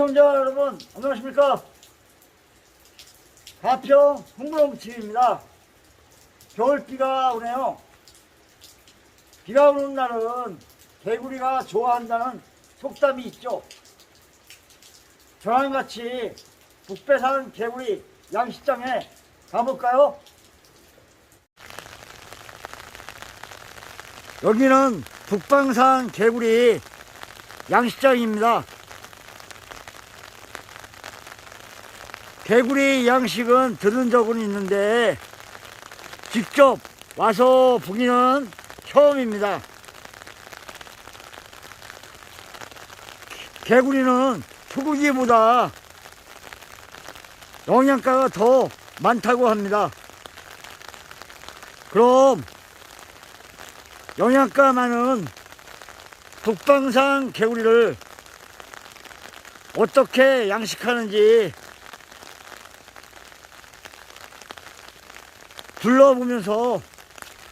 시청자 여러분 안녕하십니까 가평 홍보농집입니다 겨울비가 오네요 비가 오는 날은 개구리가 좋아한다는 속담이 있죠 저랑 같이 북배 사는 개구리 양식장에 가볼까요? 여기는 북방산 개구리 양식장입니다. 개구리 양식은 들은 적은 있는데 직접 와서 보기는 처음입니다. 개구리는 소고기보다 영양가가 더 많다고 합니다. 그럼 영양가 많은 북방산 개구리를 어떻게 양식하는지 둘러보면서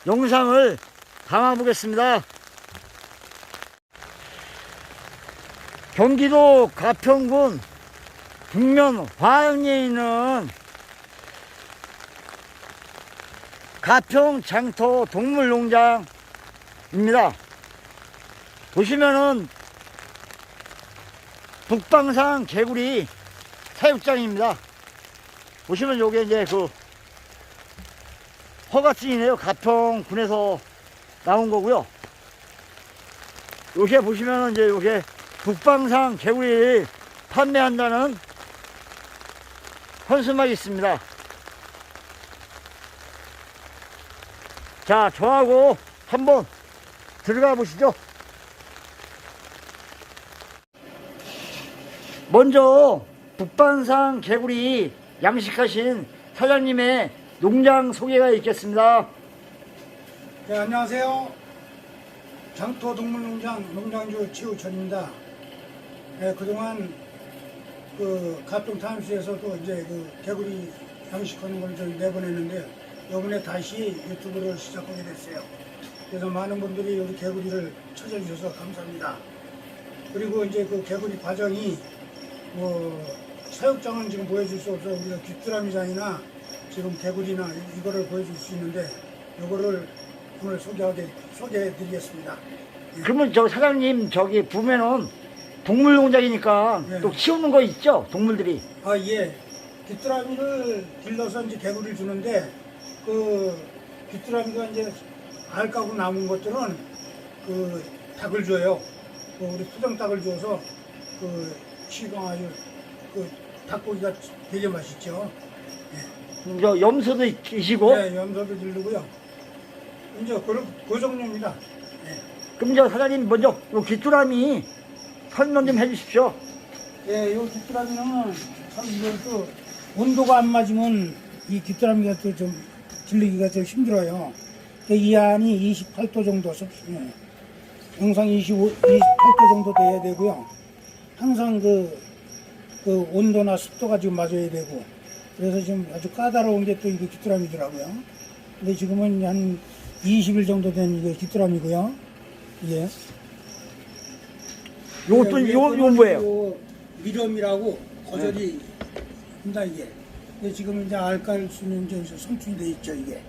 영상을 담아보겠습니다. 경기도 가평군 북면 화양리에 있는 가평 장터 동물농장입니다. 보시면은 북방산 개구리 사육장입니다. 보시면 요게 이제 그 허가증이네요. 가평군에서 나온 거고요. 요게 보시면은 이제 요게 북방산 개구리 판매한다는 현수막이 있습니다. 자, 저하고 한번 들어가 보시죠. 먼저 북반산 개구리 양식하신 사장님의 농장 소개가 있겠습니다. 네, 안녕하세요. 장토동물농장 농장주 지우천입니다. 네, 그동안 그 가평 타임스에서도 이제 그 개구리 양식하는 걸 좀 내보냈는데 이번에 다시 유튜브를 시작하게 됐어요. 그래서 많은 분들이 우리 개구리를 찾아주셔서 감사합니다. 그리고 이제 그 개구리 과정이 뭐 사육장은 지금 보여줄 수 없어 우리가 귀뚜라미장이나 지금 개구리나 이- 이거를 보여줄 수 있는데 이거를 오늘 소개하게 소개해 드리겠습니다. 그러면 저 사장님 저기 보면은 동물 농장이니까 네. 또 키우는 거 있죠? 동물들이. 아 예, 귀뚜라미를 길러서 이제 개구리를 주는데 그 귀뚜라미가 이제 알 까고 남은 것들은 그 닭을 줘요. 그 우리 수정 닭을 줘서 그 시방 아주 그 닭고기가 되게 맛있죠. 저 염소도 계시고. 네, 염소도 기르고요. 이제 그, 그 종류입니다. 그럼 저 사장님 먼저 요 귀뚜라미 설명 좀 해주십시오. 예, 요 귀뚜라미는 참 이것도 온도가 안 맞으면 이 귀뚜라미가 또 좀 질리기가 좀 힘들어요. 근데 이 안이 28도 정도 섭수해요. 영상 25, 28도 정도 돼야 되고요. 항상 그, 그 온도나 습도가 지금 맞아야 되고. 그래서 지금 아주 까다로운 게 또 이거 귀뚜라미더라고요. 근데 지금은 한 20일 정도 된 이거 귀뚜라미고요. 예. 요것도 네, 요, 요 뭐예요? 요 미렴이라고 거절이 한다 이게. 근데 지금 이제 알칼 수면제에서 성충이 돼 있죠 이게.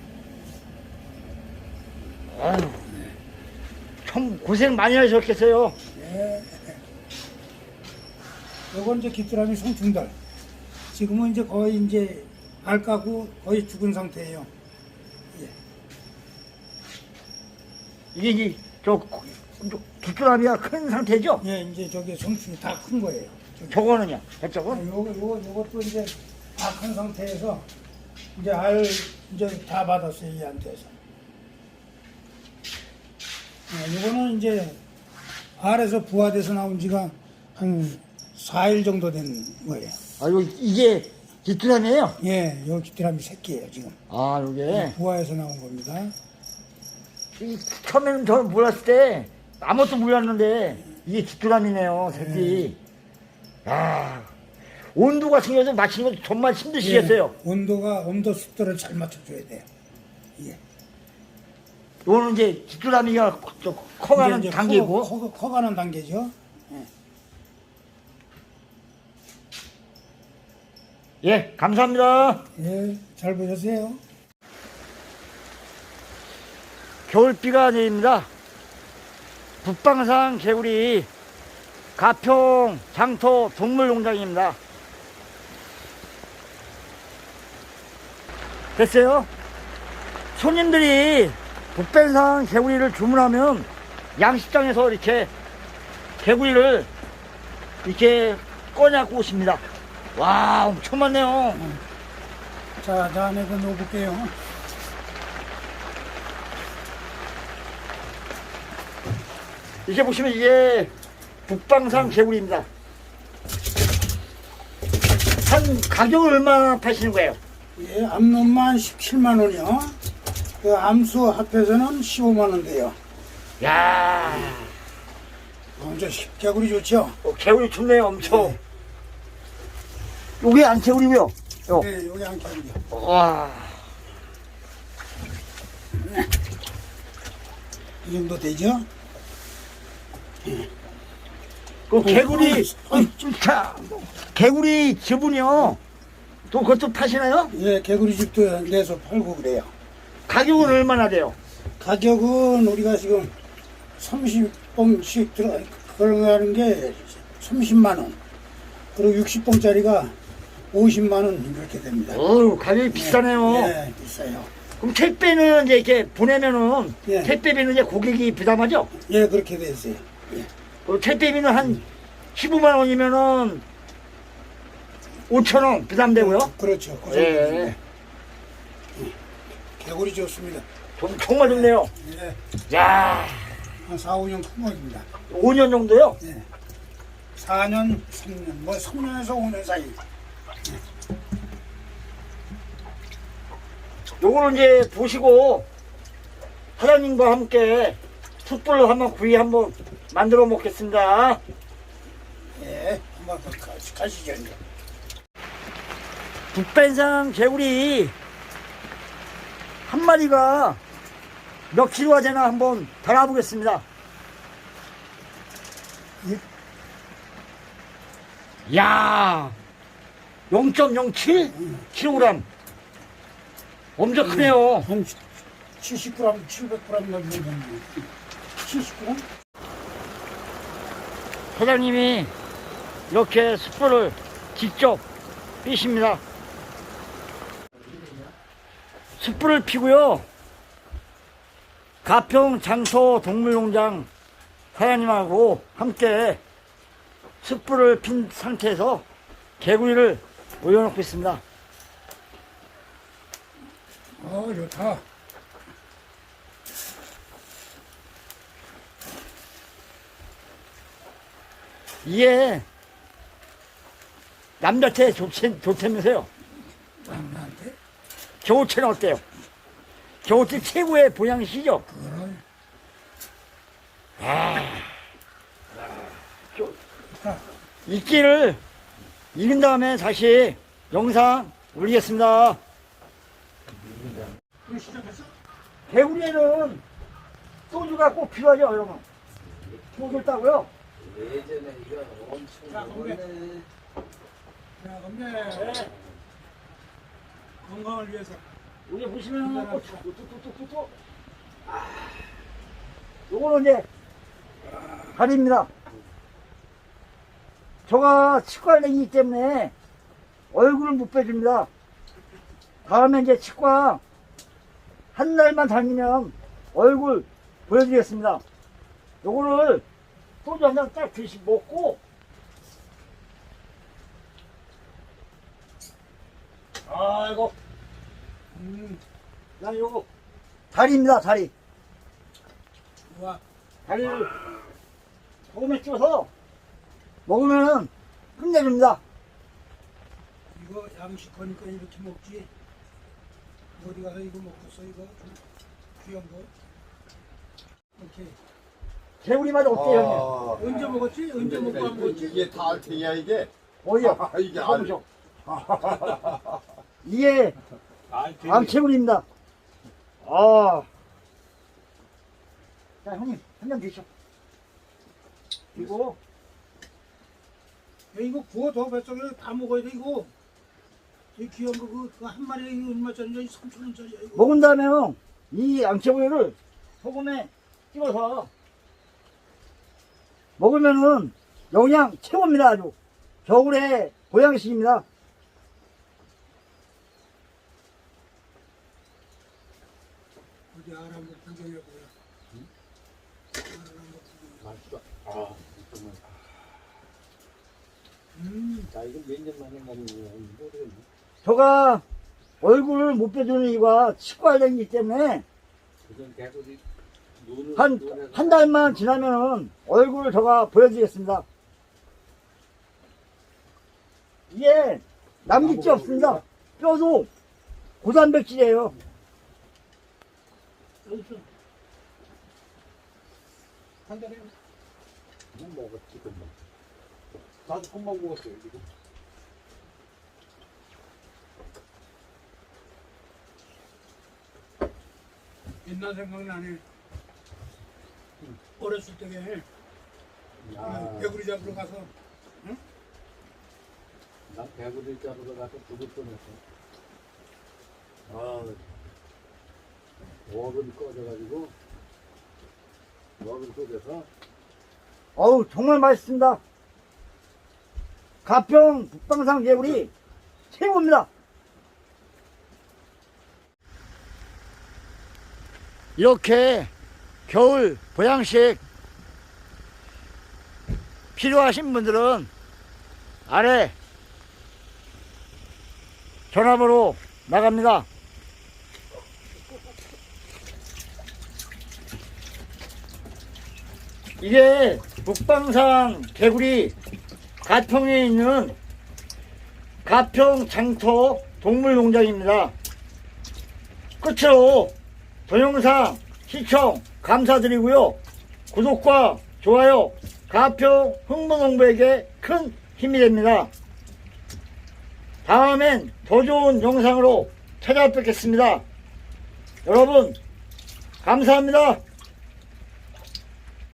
아유, 참 고생 많이 하셨겠어요. 예. 요건 이제 귀뚜라미 성충들. 지금은 이제 거의 이제 알까고 거의 죽은 상태예요. 이게 이제 저, 저 귀뚜라미가 큰 상태죠? 예, 이제 저게 성충이 다 큰 거예요. 저기. 저거는요? 아, 저쪽은? 요거 요거 요것도 이제 다 큰 상태에서 이제 알 이제 다 받았어요 이한테서. 아, 요거는 이제 알에서 부화돼서 나온 지가 한 4일 정도 된 거예요. 아, 요, 이게 귀뚜라미예요 예, 요 귀뚜라미 새끼예요 지금. 아, 요게. 부화해서 나온 겁니다. 이, 처음에는 저 몰랐을 때 아무것도 몰랐는데 이게 귀뚜라미네요, 새끼. 야 온도가 생겨서 맞히는 거 정말 힘드시겠어요. 예, 온도가 온도 습도를 잘 맞춰줘야 돼요. 예. 요거는 이제 저 커가는 이제 이제 단계고. 커, 커, 커가는 단계죠. 예, 감사합니다. 예, 잘 보셨어요? 겨울비가 내립니다. 북방산 개구리 가평 장터 동물농장입니다. 됐어요? 손님들이 북방산 개구리를 주문하면 양식장에서 이렇게 개구리를 이렇게 꺼내갖고 오십니다. 와, 엄청 많네요. 자, 다음에 그 넣어볼게요. 이렇게 보시면 이게 북방산 개구리입니다. 한 가격을 얼마나 파시는 거예요? 예, 암놈만 17만 원이요. 그 암수 합해서는 15만 원 돼요. 야, 엄청 개구리 좋죠? 어, 개구리 좋네요, 엄청. 요게 안 개구리고요. 요. 네, 여기 한 개구리. 와, 이 정도 되죠? 그 개구리, 어, 자, 개구리 즙은요. 또 그것도 파시나요? 예, 개구리 집도 내서 팔고 그래요. 가격은 얼마나 돼요? 가격은 우리가 지금 30봉씩 들어, 들어가는 게 30만 원. 그리고 60봉짜리가 50만 원 이렇게 됩니다. 어우, 가격이 비싸네요. 예, 비싸요. 그럼 택배는 이제 이렇게 보내면은 예. 택배비는 이제 고객이 부담하죠? 예, 그렇게 돼 있어요. 예. 그 택배비는 한 15만 원이면은 5천 원 부담되고요. 그렇죠. 그 정도 예. 예. 개구리 좋습니다. 좀 정말 좋네요. 예. 야, 한 4, 5년 큰 겁니다. 5년 정도요? 예. 4년, 3년, 뭐 3년에서 5년 사이. 요거는 이제 보시고 사장님과 함께 숯불로 한번 구이 한번 만들어 먹겠습니다. 예. 한번 더 가- 가시죠, 이제. 북반상 개구리 한 마리가 몇 킬로가 되나 한번 달아보겠습니다. 야, 0.07 킬로그램. 엄청 크네요. 한 70g, 700g 정도 됩니다. 70g? 사장님이 이렇게 숯불을 직접 피십니다. 숯불을 피고요. 가평 장소 동물농장 사장님하고 함께 숯불을 핀 상태에서 개구리를 올려놓고 있습니다. 어, 좋다. 이게 남자한테 좋지, 좋다면서요. 남한테? 겨울철은 어때요? 겨울철 최고의 보양식이죠? 그럼. 이끼를 익은 다음에 다시 영상 올리겠습니다. 그 시작했어? 개구리에는 소주가 꼭 필요하죠, 여러분. 소주 따고요. 예전에 이거 엄청 자, 건배. 먹었네. 자, 건배. 건강을 위해서. 여기 보시면 또, 또, 또. 아, 요거는 이제 다리입니다. 저가 치과내기 때문에 얼굴을 못 빼줍니다. 다음에 이제 치과 한 달만 다니면 얼굴 보여드리겠습니다. 요거를 소주 한 잔 딱 드시 먹고 아이고 음, 나 요거 다리입니다 다리 와. 다리를 소금에 찍어서 먹으면은 끝내줍니다 이거 양식하니까 이렇게 먹지. 어디 가서 이거 먹겠어, 이거? 좀 귀한 거. 이렇게. 개구리 맛 어때요 형님? 언제 먹었지? 언제 먹고 안 먹었지? 이게 다 알탱이야 이게? 어디요? 아, 이게 보시오 이게 알탱이. 암채구리입니다 아. 자 형님 한잔 드시오 그리고 야, 이거 구워 더 뱃속에 다 먹어야 돼, 이거. 이 귀여운 거 그거 한 마리에 이거 얼마짜리인가? 3천 원짜리야 이거. 먹은 다음에요. 이 양채구이를 소금에 찍어서 먹으면은 영양 최고입니다. 아주 겨울에 보양식입니다. 어디 알아 한번 구경해 보라. 알아 한번 구경해. 맛있다. 아, 정말. 음, 자, 이거 몇 년 만에 먹는 거야? 이거 모르겠네. 저가 얼굴을 못 빼주는 이유가 치과 관련이기 때문에 눈을 한, 눈에서 한 달만 지나면은 얼굴을 저가 보여드리겠습니다. 이게 남짓지 없습니다. 뼈도 고단백질이에요. 있어. 한 달에 뭐 먹었지 금방. 나도 금방 먹었어요 지금. 옛날 생각나네. 어렸을 때에 야, 개구리 잡으러 가서 난 개구리 잡으러 가서 죽을 뻔했어. 아, 워금이 꺼져가지고 워금 속에서 어우, 정말 맛있습니다. 가평 북방산 개구리 최고입니다. 이렇게 겨울 보양식 필요하신 분들은 아래 전화번호 나갑니다. 이게 북방산 개구리 가평에 있는 가평 장터 동물농장입니다. 끝으로 동영상 시청 감사드리고요. 구독과 좋아요 가평 흥문홍보에게 큰 힘이 됩니다. 다음엔 더 좋은 영상으로 찾아뵙겠습니다. 여러분 감사합니다.